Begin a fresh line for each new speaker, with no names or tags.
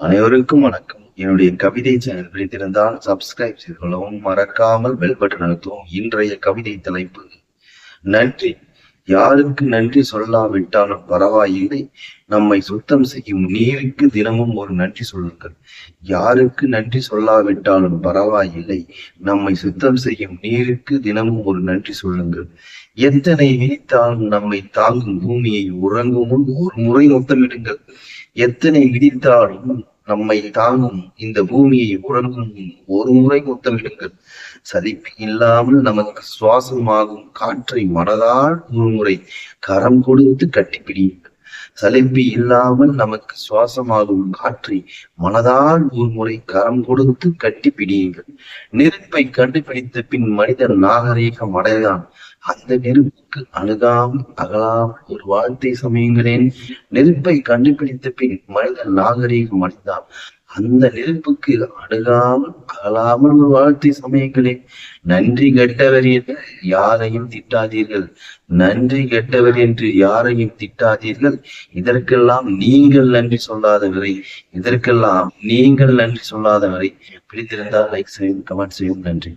அனைவருக்கும் வணக்கம். என்னுடைய கவிதை சேனல் பிடித்திருந்தால் சப்ஸ்கிரைப் செய்து கொள்ளவும் மறக்காமல் பெல் பட்டன் அழுத்தவும் இன்றைய கவிதை தலைப்பு. நன்றி. யாருக்கு நன்றி சொல்லாவிட்டாலும் பரவாயில்லை. நம்மை சுத்தம் செய்யும் நீருக்கு தினமும் ஒரு நன்றி சொல்லுங்கள். யாருக்கு நன்றி சொல்லாவிட்டாலும் பரவாயில்லை. நம்மை சுத்தம் செய்யும் நீருக்கு தினமும் ஒரு நன்றி சொல்லுங்கள். எத்தனை இடித்தாலும் நம்மை தாங்கும் பூமியை உறங்கும் முன் ஒரு முறை முத்தமிடுங்கள் எத்தனை விதித்தாலும் நம்மை தாங்கும் இந்த பூமியை உறங்கும் ஒரு முறை முத்தமிடுங்கள். சலிப்பு இல்லாமல் நமக்கு சுவாசமாகும் காற்றை மனதால் ஒரு முறை கரம் கொடுத்து கட்டிப்பிடியுங்கள். சலிப்பு இல்லாமல் நமக்கு சுவாசமாகும் காற்றை மனதால் ஒரு முறை கரம் கொடுத்து கட்டி பிடியுங்கள் நெருப்பை கண்டுபிடித்த பின் மனிதன் நாகரீகம் அடைதான் அந்த நெருப்புக்கு அணுகாம் அகலாமல் ஒரு வாழ்த்தை சமயங்களேன் நெருப்பை கண்டுபிடித்த பின் மனிதன் நாகரீகம் அடைந்தான். அந்த நெருப்புக்கு அணுகாமல் அகலாமல் ஒரு வாழ்த்தை சமயங்களேன் நன்றி கெட்டவர் என்று யாரையும் திட்டாதீர்கள். நன்றி கெட்டவர் என்று யாரையும் திட்டாதீர்கள். இதற்கெல்லாம் நீங்கள் நன்றி சொல்லாதவரை இதற்கெல்லாம் நீங்கள் நன்றி சொல்லாதவரை பிடித்திருந்தால் லைக் செய்யும் கமெண்ட் செய்யும். நன்றி.